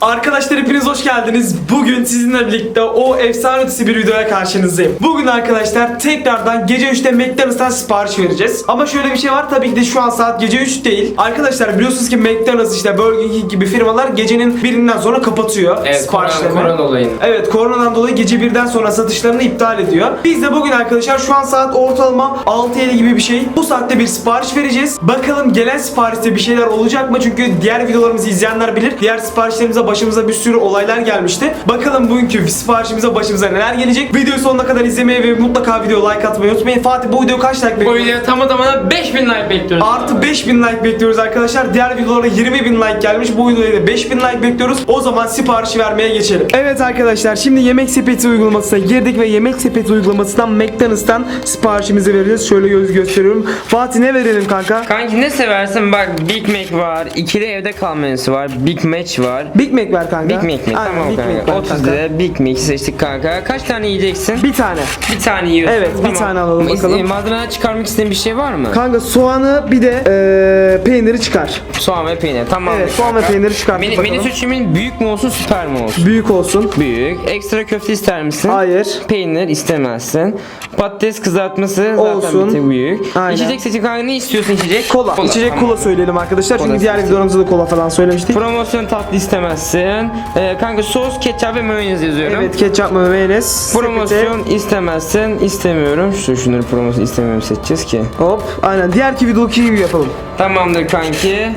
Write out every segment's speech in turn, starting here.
Arkadaşlar hepiniz hoş geldiniz. Bugün sizinle birlikte o efsane ötesi bir videoya karşınızdayım. Bugün arkadaşlar tekrardan gece 3'te McDonald's'tan sipariş vereceğiz. Ama şöyle bir şey var tabii ki de şu an saat gece 3 değil. Arkadaşlar biliyorsunuz ki McDonald's işte Burger King gibi firmalar gecenin birinden sonra kapatıyor Evet, siparişlerini. korona, korona dolayı. Evet koronadan dolayı gece birden sonra satışlarını iptal ediyor. Biz de bugün arkadaşlar şu an saat ortalama 6.50 gibi bir şey. Bu saatte bir sipariş vereceğiz. Bakalım gelen siparişte bir şeyler olacak mı? Çünkü diğer videolarımızı izleyenler bilir. Diğer siparişlerimize başımıza bir sürü olaylar gelmişti. Bakalım bugünkü siparişimize başımıza neler gelecek? Videoyu sonuna kadar izlemeyi ve mutlaka video like atmayı unutmayın. Fatih bu video kaç like Bu videoya tamı tamına 5000 like bekliyoruz. Artı 5000 like bekliyoruz arkadaşlar. Diğer videolara 20.000 like gelmiş. Bu videoya da 5000 like bekliyoruz. O zaman siparişi vermeye geçelim. Evet arkadaşlar şimdi yemek sepeti uygulamasına girdik ve yemek sepeti uygulamasından McDonald's'tan siparişimizi vereceğiz. Şöyle göz gösteriyorum. Fatih ne verelim kanka? Kanki ne seversin bak Big Mac var, ikili evde kal menüsü var, Big Match var. Big Mac ver kanka. Big Mac mi? Aynen, tamam Big Mac kanka. ver 30 kanka. lira Big Mac'i seçtik kanka. Kaç tane yiyeceksin? Bir tane. Bir tane yiyorsun. Evet, bir tane alalım bakalım. e, Malzemeden çıkarmak istediğin bir şey var mı? Kanka soğanı bir de eee, peyniri çıkar. soğan ve peynir. Tamam. Evet, soğan ve peyniri çıkarttık Menü, bakalım. menü seçimin büyük mü olsun süper mi olsun? Büyük olsun. Büyük. Ekstra köfte ister misin? Hayır. Peynir istemezsin. Patates kızartması zaten bir büyük. Aynen. İçecek seçim kanka ne istiyorsun içecek? Kola. İçecek tamam. kola söyleyelim arkadaşlar. Çünkü Kola diğer seçtik. videolarımızda da kola falan söylemiştik. Promosyon tatlı istemezsin. Ee, kanka sos, ketçap ve mayonez yazıyorum. Evet ketçap mayonez. Promosyon istemezsin. istemiyorum. Şu şunları promosyon istemiyorum seçeceğiz ki. Hop aynen diğerki videodaki gibi yapalım. Tamamdır kanki.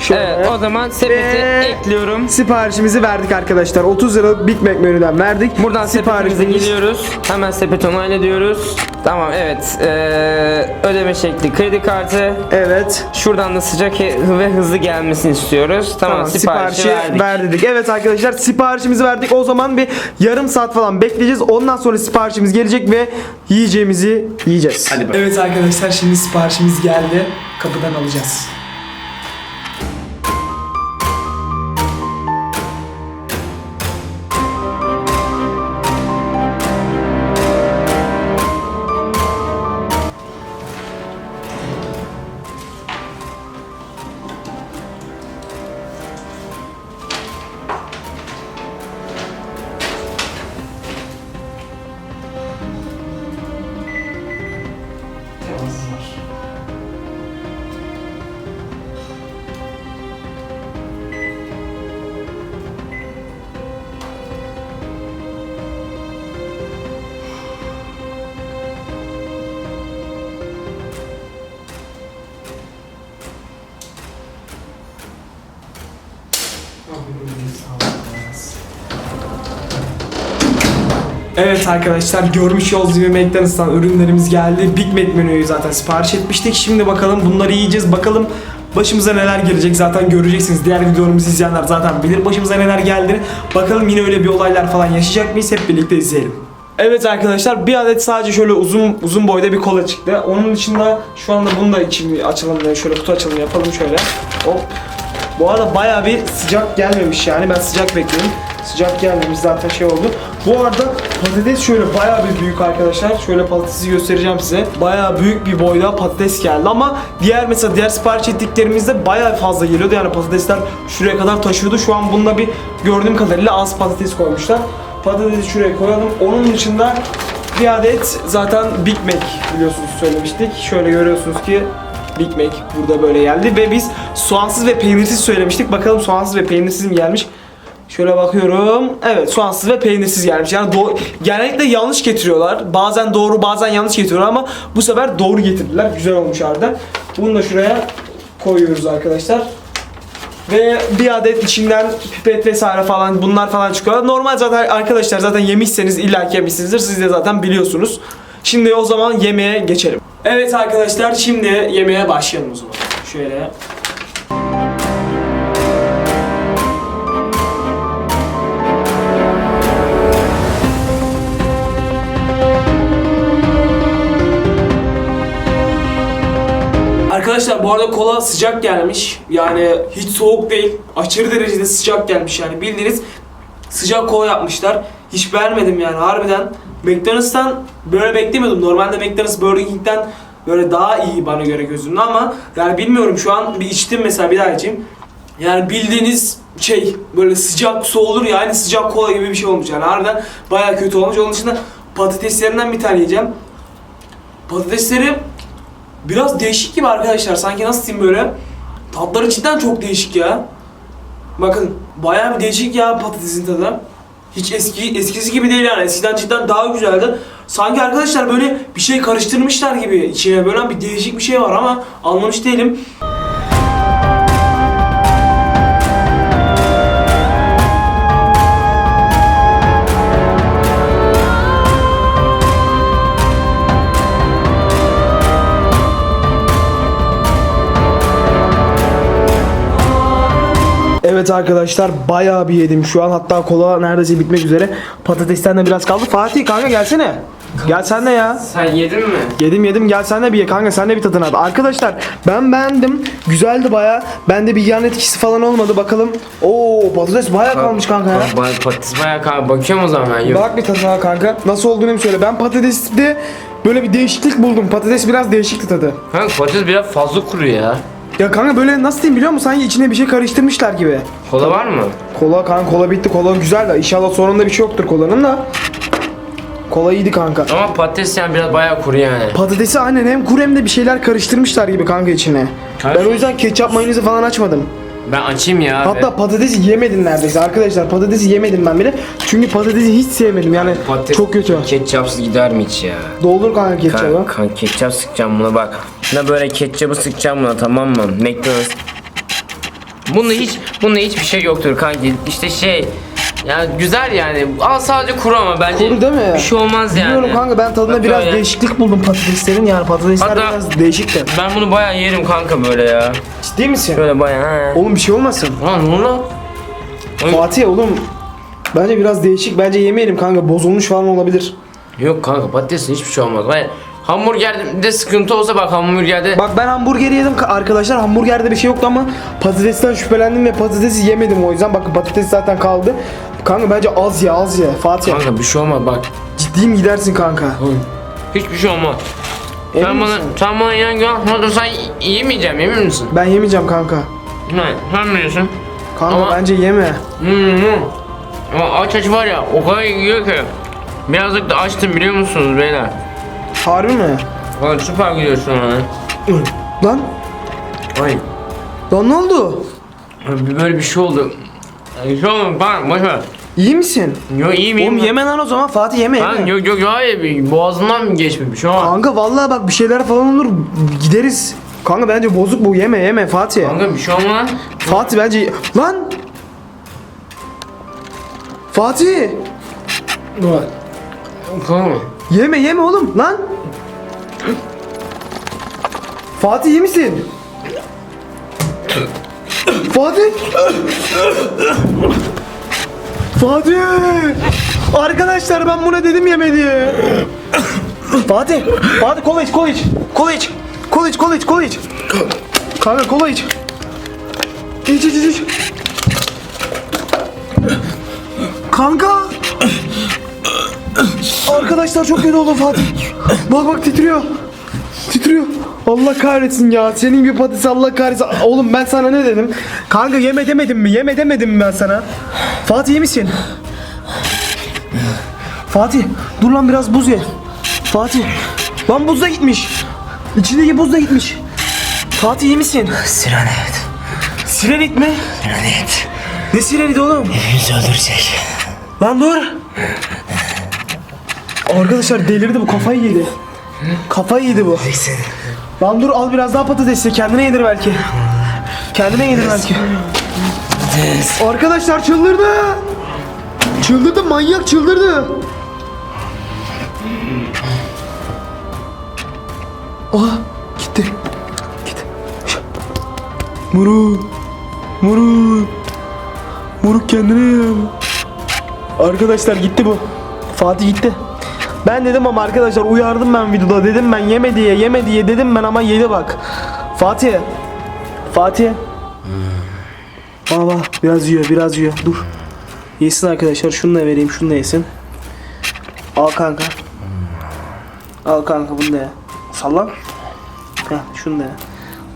Şöyle. Evet o zaman sepete Ve- ekliyorum. Siparişimizi verdik arkadaşlar. 30 liralık Big Mac menüden verdik. Buradan sepetimize gidiyoruz. Hemen sepet onayla diyoruz. Tamam evet. Ee, ödeme şekli kredi kartı. Evet. Şuradan da sıcak ve hızlı gelmesini istiyoruz. Tamam, Tamam, siparişi, siparişi verdik. ver dedik. Evet arkadaşlar siparişimizi verdik. O zaman bir yarım saat falan bekleyeceğiz. Ondan sonra siparişimiz gelecek ve yiyeceğimizi yiyeceğiz. Hadi bakalım. Evet arkadaşlar şimdi siparişimiz geldi. Kapıdan alacağız. Evet arkadaşlar görmüş olduğunuz gibi McDonald's'tan ürünlerimiz geldi. Big Mac menüyü zaten sipariş etmiştik. Şimdi bakalım bunları yiyeceğiz. Bakalım başımıza neler gelecek zaten göreceksiniz. Diğer videolarımızı izleyenler zaten bilir başımıza neler geldiğini. Bakalım yine öyle bir olaylar falan yaşayacak mıyız? Hep birlikte izleyelim. Evet arkadaşlar bir adet sadece şöyle uzun uzun boyda bir kola çıktı. Onun dışında şu anda bunu da için açalım şöyle kutu açalım yapalım şöyle. Hop. Bu arada bayağı bir sıcak gelmemiş yani ben sıcak bekliyorum. Sıcak gelmemiş zaten şey oldu. Bu arada patates şöyle bayağı bir büyük arkadaşlar. Şöyle patatesi göstereceğim size. Bayağı büyük bir boyda patates geldi ama diğer mesela diğer sipariş ettiklerimizde bayağı fazla geliyordu. Yani patatesler şuraya kadar taşıyordu. Şu an bunda bir gördüğüm kadarıyla az patates koymuşlar. Patatesi şuraya koyalım. Onun dışında bir adet zaten Big Mac biliyorsunuz söylemiştik. Şöyle görüyorsunuz ki Big Mac burada böyle geldi ve biz soğansız ve peynirsiz söylemiştik. Bakalım soğansız ve peynirsiz mi gelmiş? Şöyle bakıyorum. Evet soğansız ve peynirsiz gelmiş. Yani do- genellikle yanlış getiriyorlar. Bazen doğru bazen yanlış getiriyorlar ama bu sefer doğru getirdiler. Güzel olmuş harbiden. Bunu da şuraya koyuyoruz arkadaşlar. Ve bir adet içinden pipet vesaire falan bunlar falan çıkıyor. Normal zaten arkadaşlar zaten yemişseniz illa yemişsinizdir. Siz de zaten biliyorsunuz. Şimdi o zaman yemeğe geçelim. Evet arkadaşlar şimdi yemeğe başlayalım o zaman. Şöyle. Arkadaşlar bu arada kola sıcak gelmiş. Yani hiç soğuk değil. Aşırı derecede sıcak gelmiş yani. Bildiğiniz sıcak kola yapmışlar. Hiç beğenmedim yani harbiden. McDonald's'tan böyle beklemiyordum. Normalde McDonald's Burger King'den böyle daha iyi bana göre gözümde ama yani bilmiyorum şu an bir içtim mesela bir daha içeyim. Yani bildiğiniz şey böyle sıcak su olur ya aynı sıcak kola gibi bir şey olmuş yani harbiden baya kötü olmuş. Onun dışında patateslerinden bir tane yiyeceğim. Patatesleri biraz değişik gibi arkadaşlar. Sanki nasıl diyeyim böyle. Tatları cidden çok değişik ya. Bakın bayağı bir değişik ya patatesin tadı. Hiç eski eskisi gibi değil yani. Eskiden cidden daha güzeldi. Sanki arkadaşlar böyle bir şey karıştırmışlar gibi içine böyle bir değişik bir şey var ama anlamış değilim. Evet arkadaşlar bayağı bir yedim şu an hatta kola neredeyse bitmek üzere patatesten de biraz kaldı Fatih kanka gelsene Gel sen de ya Sen yedin mi? Yedim yedim gel sen de bir ye kanka sen de bir tadına. Arkadaşlar ben beğendim. Güzeldi baya. Bende bir yan etkisi falan olmadı bakalım. Oo patates baya kalmış kanka ya. Bak, patates bayağı kaldı. Bakıyorum o zaman ben. Yok. Bak bir tadına kanka. Nasıl olduğunu bir söyle. Ben patateste böyle bir değişiklik buldum. Patates biraz değişikti tadı. Kanka patates biraz fazla kuru ya. Ya kanka böyle nasıl diyeyim biliyor musun? Sanki içine bir şey karıştırmışlar gibi. Kola var mı? Kola kanka kola bitti. Kola güzel de inşallah sonunda bir şey yoktur kolanın da. Kola iyiydi kanka. Ama patates yani biraz bayağı kuru yani. Patatesi aynen hem kuru hem de bir şeyler karıştırmışlar gibi kanka içine. Kanka- Ben o yüzden ketçap mayonezi falan açmadım. Ben açayım ya. Hatta patatesi yemedim neredeyse arkadaşlar patatesi yemedim ben bile çünkü patatesi hiç sevmedim yani Patates çok kötü. Ketçapsız gider mi hiç ya? Doldur kanka ketçabı. Kan, kan ketçap sıkacağım buna bak. Buna böyle ketçabı sıkacağım buna tamam mı? McDonald's. Bunda hiç bunda hiçbir şey yoktur kanki. İşte şey ya güzel yani. Al sadece kuru ama bence. Kuru değil mi? Bir şey olmaz yani. Biliyorum kanka ben tadında Bak biraz öyle. değişiklik buldum patateslerin yani patatesler Hatta- biraz değişikti. Ben bunu bayağı yerim kanka böyle ya. Ciddi misin? Böyle bayağı ha. Oğlum bir şey olmasın. Lan ne lan? Oğlum- Fatih oğlum bence biraz değişik bence yemeyelim kanka bozulmuş falan olabilir. Yok kanka patatesin hiçbir şey olmaz. Ben hamburgerde sıkıntı olsa bak hamburgerde Bak ben hamburgeri yedim ka- arkadaşlar hamburgerde bir şey yoktu ama patatesten şüphelendim ve patatesi yemedim o yüzden bakın patates zaten kaldı. Kanka bence az ya az ye Fatih. kanka bir şey olmaz bak. Ciddiyim gidersin kanka. Hiçbir şey olmaz. Emin sen bana, misin? sen bana inan güven. Hadi sen y- yemeyeceğim emin misin? Ben yemeyeceğim kanka. Ne? Sen biliyorsun. Kanka Ama- bence yeme. Hmm. Ama aç aç var ya o kadar yiyor ki. Birazcık da açtım biliyor musunuz beyler? Harbi mi? Valla süper gidiyorsun ha. Lan Ay. lan ne oldu? Böyle bir şey oldu. Bir şey oldu bak boş ver. İyi misin? Yok iyi miyim? Oğlum yeme lan o zaman Fatih yeme Lan yeme. yok yok hayır bir boğazından mı şey olmaz. Kanka vallahi bak bir şeyler falan olur gideriz. Kanka bence bozuk bu yeme yeme Fatih. Kanka bir şey olmaz. Fatih bence lan Fatih Kanka. yeme yeme oğlum lan. Fatih iyi misin? Fatih. Fatih. Arkadaşlar ben buna dedim yeme diye. Fatih. Fatih kola iç kola iç. Kola iç. Kola iç kola iç kola iç. Kanka kola. İç iç iç iç. Kanka. Arkadaşlar çok kötü oldu Fatih. Bak bak titriyor. Titriyor. Allah kahretsin ya. Senin gibi patates Allah kahretsin. Oğlum ben sana ne dedim? Kanka yeme demedim mi? Yeme demedim mi ben sana? Fatih iyi misin? Fatih dur lan biraz buz ye. Fatih. Lan buz da gitmiş. İçindeki buz da gitmiş. Fatih iyi misin? Sirenet. Sirenit mi? Sirenet. Ne sireniti oğlum? Bizi öldürecek. Lan dur. Arkadaşlar delirdi bu kafayı yedi. Kafayı yedi bu. Bilsin. Lan dur al biraz daha patates ye kendine yedir belki. Kendine yedir belki. Arkadaşlar çıldırdı. Çıldırdı manyak çıldırdı. Aha gitti. Gitti. Muruk. Muruk. Muruk kendine ye. Arkadaşlar gitti bu. Fatih gitti. Ben dedim ama arkadaşlar uyardım ben videoda dedim ben yeme diye yeme diye dedim ben ama yedi bak. Fatih. Fatih. Aa bak biraz yiyor biraz yiyor dur. Yesin arkadaşlar şunu da vereyim şunu da yesin. Al kanka. Al kanka bunu da ye. Salla. Heh şunu da ye.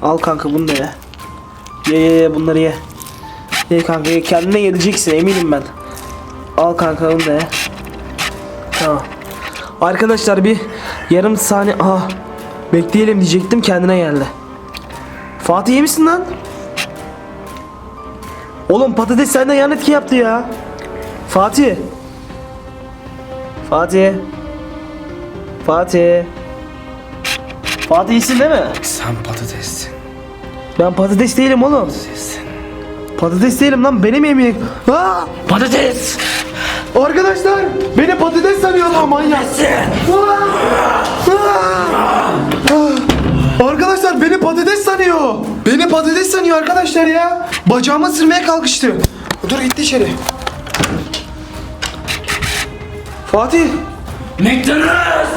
Al kanka bunu da ye. Ye ye ye bunları ye. İyi kanka iyi. kendine geleceksin eminim ben. Al kanka onu da ye. Tamam. Arkadaşlar bir yarım saniye aha bekleyelim diyecektim kendine geldi. Fatih iyi misin lan? Oğlum patates senden yan etki yaptı ya. Fatih. Fatih. Fatih. Fatih iyisin değil mi? Sen patatessin. Ben patates değilim oğlum. Patates değilim lan benim yemeğim. Aa! Patates! Arkadaşlar beni patates sanıyorlar manyak. Aa! Aa! Patates sanıyor. Beni patates sanıyor arkadaşlar ya. Bacağıma sırmaya kalkıştı. Dur gitti içeri. Fatih. McDonald's!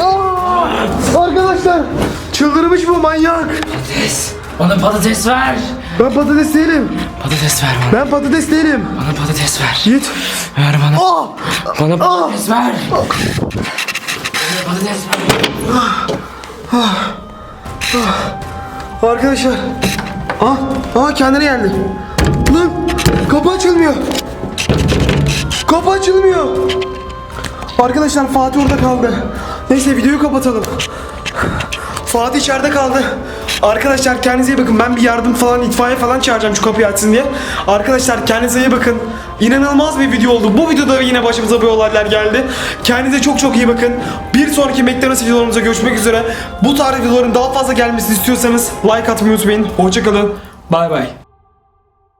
Aa! Arkadaşlar çıldırmış bu manyak. Patates. Bana patates ver. Ben patates değilim. Patates ver bana. Ben patates değilim. Bana patates ver. Git. Ver bana. Aa! Bana patates ver. Bana patates ver. Arkadaşlar. Aa, aa kendine geldi. Lan kapı açılmıyor. Kapı açılmıyor. Arkadaşlar Fatih orada kaldı. Neyse videoyu kapatalım. Fatih içeride kaldı. Arkadaşlar kendinize iyi bakın. Ben bir yardım falan itfaiye falan çağıracağım şu kapıyı açsın diye. Arkadaşlar kendinize iyi bakın. İnanılmaz bir video oldu. Bu videoda yine başımıza böyle olaylar geldi. Kendinize çok çok iyi bakın. Bir sonraki McDonald's videolarımıza görüşmek üzere. Bu tarz videoların daha fazla gelmesini istiyorsanız like atmayı unutmayın. Hoşçakalın. Bay bay.